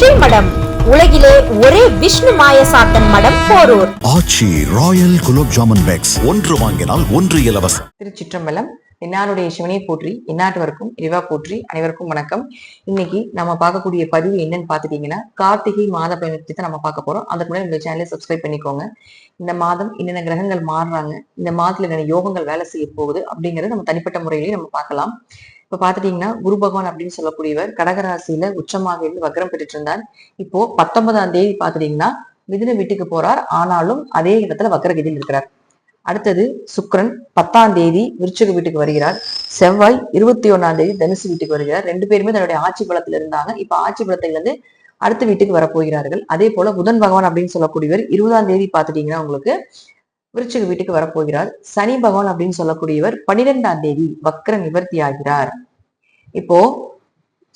ஸ்ரீமடம் உலகிலே ஒரே விஷ்ணு மாயசாத்தன் மடம் Porur. Aachi royal gulab jamun packs. ஒன்று வாங்கினால் ஒன்று இலவசம். திருச்சிற்றம்பலம் என்னாருடைய சிவனை போற்றி எந்நாட்டவருக்கும் இறைவா போற்றி அனைவருக்கும் வணக்கம். இன்னைக்கு நம்ம பார்க்கக்கூடிய பதிவு என்னன்னு பார்த்துட்டீங்கன்னா கார்த்திகை மாத பயணத்தை தான் நம்ம பார்க்க போறோம். அதுக்கு முன்னாடி இந்த சேனலை சப்ஸ்கிரைப் பண்ணிக்கோங்க. இந்த மாதம் என்னென்ன கிரகங்கள் மாறுறாங்க இந்த மாதத்துல என்னென்ன யோகங்கள் வேலை செய்ய போகுது அப்படிங்கறத நம்ம தனிப்பட்ட முறையிலேயே நம்ம பார்க்கலாம். இப்ப பாத்துட்டீங்கன்னா குரு பகவான் அப்படின்னு சொல்லக்கூடியவர் கடகராசியில உச்சமாக இருந்து வக்ரம் பெற்றுட்டு இருந்தார் இப்போ பத்தொன்பதாம் தேதி பாத்துட்டீங்கன்னா மிதுன வீட்டுக்கு போறார். ஆனாலும் அதே இடத்துல வக்ரகதியில் இருக்கிறார். அடுத்தது சுக்ரன் பத்தாம் தேதி விருச்சக வீட்டுக்கு வருகிறார். செவ்வாய் இருபத்தி ஒன்னாம் தேதி தனுசு வீட்டுக்கு வருகிறார். ரெண்டு பேருமே தன்னுடைய ஆட்சி பலத்துல இருந்தாங்க. இப்ப ஆட்சி பலத்துல இருந்து அடுத்த வீட்டுக்கு வரப்போகிறார்கள். அதே போல புதன் பகவான் அப்படின்னு சொல்லக்கூடியவர் இருபதாம் தேதி பாத்துட்டீங்கன்னா உங்களுக்கு விருச்சிக வீட்டுக்கு வரப்போகிறார். சனி பகவான் அப்படின்னு சொல்லக்கூடியவர் பனிரெண்டாம் தேதி வக்ர நிவர்த்தி ஆகிறார். இப்போ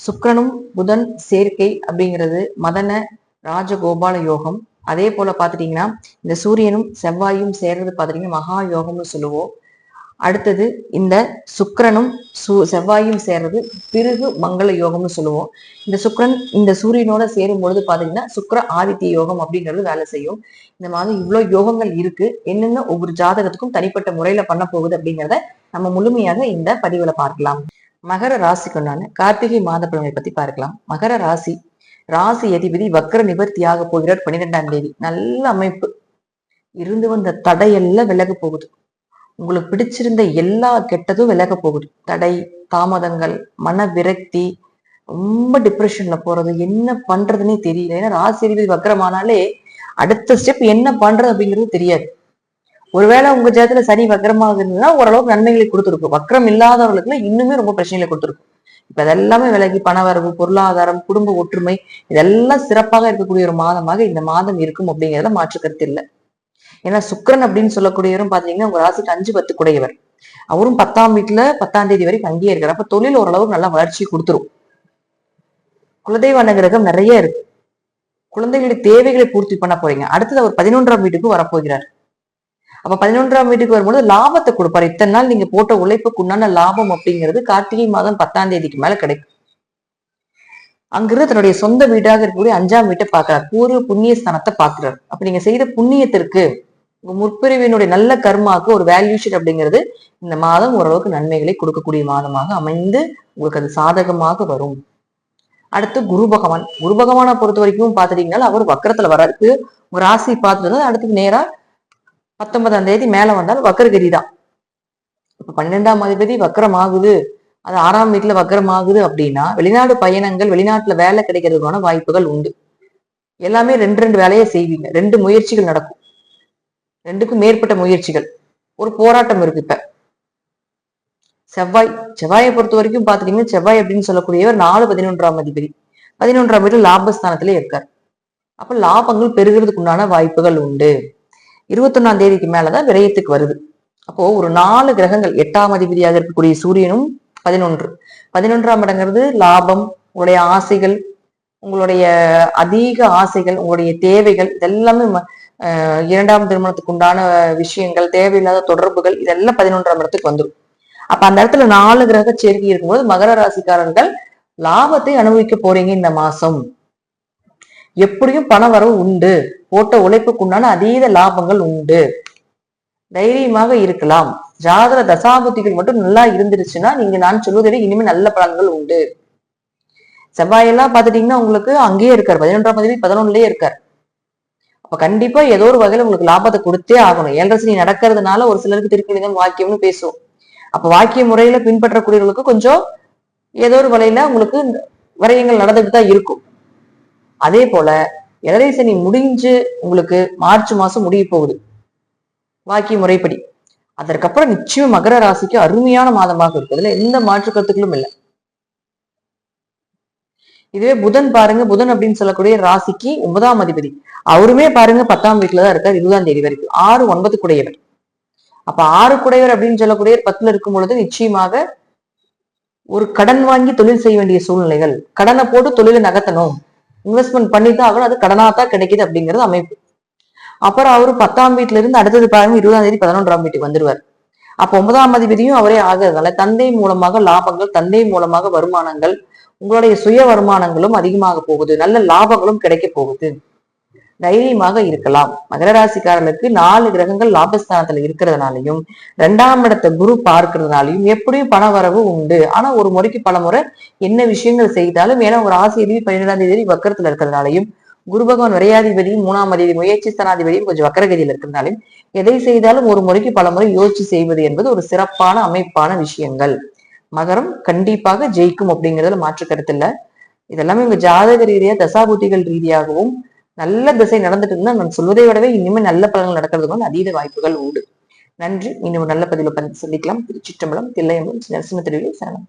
சுக்கரனும் புதன் சேர்க்கை அப்படிங்கிறது மதன ராஜகோபால யோகம். அதே போல பாத்துட்டீங்கன்னா இந்த சூரியனும் செவ்வாயும் சேர்றது பாத்துட்டீங்கன்னா மகா யோகம்னு சொல்லுவோம். அடுத்தது இந்த சுக்கரனும் சு செவ்வாயும் சேர்றது பிறகு மங்கள யோகம்னு சொல்லுவோம். இந்த சுக்கரன் இந்த சூரியனோட சேரும் பொழுது பாத்தீங்கன்னா சுக்கர ஆதித்ய யோகம் அப்படிங்கிறது வேலை செய்யும். இந்த மாதிரி இவ்வளவு யோகங்கள் இருக்கு. என்னென்ன ஒவ்வொரு ஜாதகத்துக்கும் தனிப்பட்ட முறையில பண்ண போகுது அப்படிங்கிறத நம்ம முழுமையாக இந்த பதிவுல பார்க்கலாம். மகர ராசிக்கு உண்டான கார்த்திகை மாத பலனை பத்தி பார்க்கலாம். மகர ராசி ராசி அதிபதி வக்ர நிவர்த்தியாக போகிறார் பன்னிரெண்டாம் தேதி. நல்ல அமைப்பு. இருந்து வந்த தடையெல்லாம் விலக போகுது. உங்களுக்கு பிடிச்சிருந்த எல்லா கெட்டதும் விலக போகுது. தடை தாமதங்கள் மன விரக்தி ரொம்ப டிப்ரெஷன்ல போறது என்ன பண்றதுன்னே தெரியல. ஏன்னா ராசிபதி வக்கரமானாலே அடுத்த ஸ்டெப் என்ன பண்றது அப்படிங்கிறது தெரியாது. ஒருவேளை உங்க ஜாதத்துல சனி வக்ரமாக இருந்ததுன்னா ஓரளவுக்கு நன்மைகளை கொடுத்துருக்கும். வக்கரம் இல்லாதவர்களுக்கு இன்னுமே ரொம்ப பிரச்சனைகளை கொடுத்துருக்கும். இப்ப அதெல்லாமே விலகி பணவரவு பொருளாதாரம் குடும்ப ஒற்றுமை இதெல்லாம் சிறப்பாக இருக்கக்கூடிய ஒரு மாதமாக இந்த மாதம் இருக்கும் அப்படிங்கிறதுல மாற்று கருத்து இல்லை. ஏன்னா சுக்கிரன் அப்படின்னு சொல்லக்கூடியவரும் பாத்தீங்கன்னா உங்க ராசிக்கு அஞ்சு பத்து கூடையவர் அவரும் பத்தாம் வீட்டுல பத்தாம் தேதி வரைக்கும் அங்கேயே இருக்காரு. அப்ப தொழில் ஓரளவுக்கு நல்ல வளர்ச்சி கொடுத்துரும். குலதெய்வ அனுகிரகம் நிறைய இருக்கு. குழந்தைகளுடைய தேவைகளை பூர்த்தி பண்ண போறீங்க. அடுத்தது அவர் பதினொன்றாம் வீட்டுக்கு வரப்போகிறார். அப்ப பதினொன்றாம் வீட்டுக்கு வரும்போது லாபத்தை கொடுப்பாரு. இத்தனை நாள் நீங்க போட்ட உழைப்புக்கு உண்டான லாபம் அப்படிங்கிறது கார்த்திகை மாதம் பத்தாம் தேதிக்கு மேல கிடைக்கும். அங்கிருந்து தன்னுடைய சொந்த வீடாக இருக்கக்கூடிய அஞ்சாம் வீட்டை பார்க்கிறார். பூர்வ புண்ணிய ஸ்தானத்தை பார்க்கிறார். அப்ப நீங்க செய்த புண்ணியத்திற்கு உங்க முற்பிரிவினுடைய நல்ல கர்மாக்கு ஒரு வேல்யூஷன் அப்படிங்கிறது இந்த மாதம் ஓரளவுக்கு நன்மைகளை கொடுக்கக்கூடிய மாதமாக அமைந்து உங்களுக்கு அது சாதகமாக வரும். அடுத்து குரு பகவான். குரு பகவானை பொறுத்த வரைக்கும் பார்த்துட்டீங்கன்னா அவர் வக்கரத்துல வர்றாரு. உங்க ராசி பார்த்துட்டு அடுத்து நேரா பத்தொன்பதாம் தேதி மேல வந்தால் வக்கரகிரி தான். இப்ப பன்னெண்டாம் அதிபதி வக்கரம் ஆகுது அது ஆறாம் வீட்டுல வக்கரமாகுது அப்படின்னா வெளிநாடு பயணங்கள் வெளிநாட்டுல வேலை கிடைக்கிறதுக்கான வாய்ப்புகள் உண்டு. எல்லாமே ரெண்டு ரெண்டு வேலையை செய்வீங்க. ரெண்டு முயற்சிகள் நடக்கும். ரெண்டுக்கும் மேற்பட்ட முயற்சிகள். ஒரு போராட்டம் இருக்கு இப்ப. செவ்வாய் செவ்வாயை பொறுத்த வரைக்கும் பாத்துட்டீங்கன்னா செவ்வாய் அப்படின்னு சொல்லக்கூடியவர் நாலு பதினொன்றாம் அதிபதி. பதினொன்றாம் வீட்டுல லாபஸ்தானத்திலே இருக்கார். அப்ப லாபங்கள் பெருகிறதுக்கு உண்டான வாய்ப்புகள் உண்டு. இருபத்தொன்னாம் தேதிக்கு மேலதான் விரயத்துக்கு வருது. அப்போ ஒரு நாலு கிரகங்கள் எட்டாம் அதிபதியாக இருக்கக்கூடிய சூரியனும் பதினொன்று. பதினொன்றாம் இடங்கிறது லாபம் உங்களுடைய ஆசைகள் உங்களுடைய அதிக ஆசைகள் உங்களுடைய தேவைகள் இதெல்லாமே இரண்டாம் திருமணத்துக்கு உண்டான விஷயங்கள் தேவையில்லாத தொடர்புகள் இதெல்லாம் பதினொன்றாம் இடத்துக்கு வந்துடும் அப்ப அந்த இடத்துல நாலு கிரக சேர்க்கை இருக்கும்போது மகர ராசிக்காரர்கள் லாபத்தை அனுபவிக்க போறீங்க இந்த மாசம். எப்படியும் பண வரவு உண்டு. போட்ட உழைப்புக்கு உண்டான அதீத லாபங்கள் உண்டு. தைரியமாக இருக்கலாம். ஜாதக தசாபுத்திகள் மட்டும் நல்லா இருந்துருச்சுன்னா நீங்க நான் சொல்வதை இனிமேல் இனிமே நல்ல பலன்கள் உண்டு. செவ்வாயெல்லாம் பாத்துட்டீங்கன்னா உங்களுக்கு அங்கேயே இருக்கார். பதினொன்றாம் தேதி பதினொன்னுலயே இருக்கார். அப்ப கண்டிப்பா ஏதோ ஒரு வகையில உங்களுக்கு லாபத்தை கொடுத்தே ஆகணும். ஏழரை நடக்கிறதுனால ஒரு சிலருக்கு திருக்கணிதம் வாக்கியம்னு பேசுவோம். அப்ப வாக்கிய முறையில பின்பற்றக்கூடியவர்களுக்கு கொஞ்சம் ஏதோ ஒரு வகையில உங்களுக்கு விரயங்கள் நடந்துட்டு தான் இருக்கும். அதே போல ஏழரை சனி முடிஞ்சு உங்களுக்கு மார்ச் மாசம் முடிய போகுது. வாக்கிய முறைப்படி. அதற்கப்புறம் நிச்சயம் மகர ராசிக்கு அருமையான மாதமாக இருக்கு. அதுல எந்த மாற்று கருத்துக்களும் இல்லை. இதுவே புதன் பாருங்க புதன் அப்படின்னு சொல்லக்கூடிய ராசிக்கு ஒன்பதாம் அதிபதி. அவருமே பாருங்க பத்தாம் வீட்டுலதான் இருக்கார் இருபதாம் தேதி வரைக்கும். ஆறு ஒன்பது குடையவர். அப்ப ஆறு குடையவர் அப்படின்னு சொல்லக்கூடிய பத்துல இருக்கும் பொழுது நிச்சயமாக ஒரு கடன் வாங்கி தொழில் செய்ய வேண்டிய சூழ்நிலைகள். கடனை போட்டு தொழிலை நகர்த்தணும். இன்வெஸ்ட்மெண்ட் பண்ணி தான் ஆகணும். அது கடனா தான் கிடைக்குது அப்படிங்கிறது அமைப்பு. அப்புறம் அவரு பத்தாம் வீட்டுல இருந்து அடுத்தது பாருங்க இருபதாம் தேதி பதினொன்றாம் வீட்டுக்கு வந்துருவார். அப்ப ஒன்பதாம் அதிபதியும் அவரே ஆகிறதுனால தந்தை மூலமாக லாபங்கள் தந்தை மூலமாக வருமானங்கள் உங்களுடைய சுய வருமானங்களும் அதிகமாக போகுது. நல்ல லாபங்களும் கிடைக்க போகுது. தைரியமாக இருக்கலாம். மகர ராசிக்காரர்களுக்கு நாலு கிரகங்கள் லாபஸ்தானத்துல இருக்கிறதுனாலையும் ரெண்டாம் இடத்தை குரு பார்க்கறதுனாலையும் எப்படியும் பண வரவு உண்டு. ஆனா ஒரு முறைக்கு பல முறை என்ன விஷயங்கள் செய்தாலும் ஏன்னா ஒரு ஆசிரியர் பன்னிரெண்டாம் தேதி வக்கரத்துல இருக்கிறதுனாலையும் குரு பகவான் விரையாதிபதியும் மூணாம் அதிபதி முயற்சி ஸ்தானாதிபதியும் கொஞ்சம் வக்கரகதியில் இருக்கிறதுனாலையும் எதை செய்தாலும் ஒரு முறைக்கு பல முறை யோசிச்சு செய்வது என்பது ஒரு சிறப்பான அமைப்பான விஷயங்கள். மகரம் கண்டிப்பாக ஜெயிக்கும் அப்படிங்கிறதுல மாற்று கருத்து இல்ல. இதெல்லாமே உங்க ஜாதக ரீதியா தசாபுத்திகள் ரீதியாகவும் நல்ல திசை நடந்துட்டு இருந்தா நான் சொல்வதை விடவே இனிமே நல்ல பலன்கள் நடக்கிறதுக்கு வந்து அதீத வாய்ப்புகள் உண்டு. நன்றி. இன்னும் நல்ல பதிவில் சந்திக்கலாம். திருச்சிற்றம்பலம் தில்லையம்பலம் நரசிம்ம திருவிழை சரணம்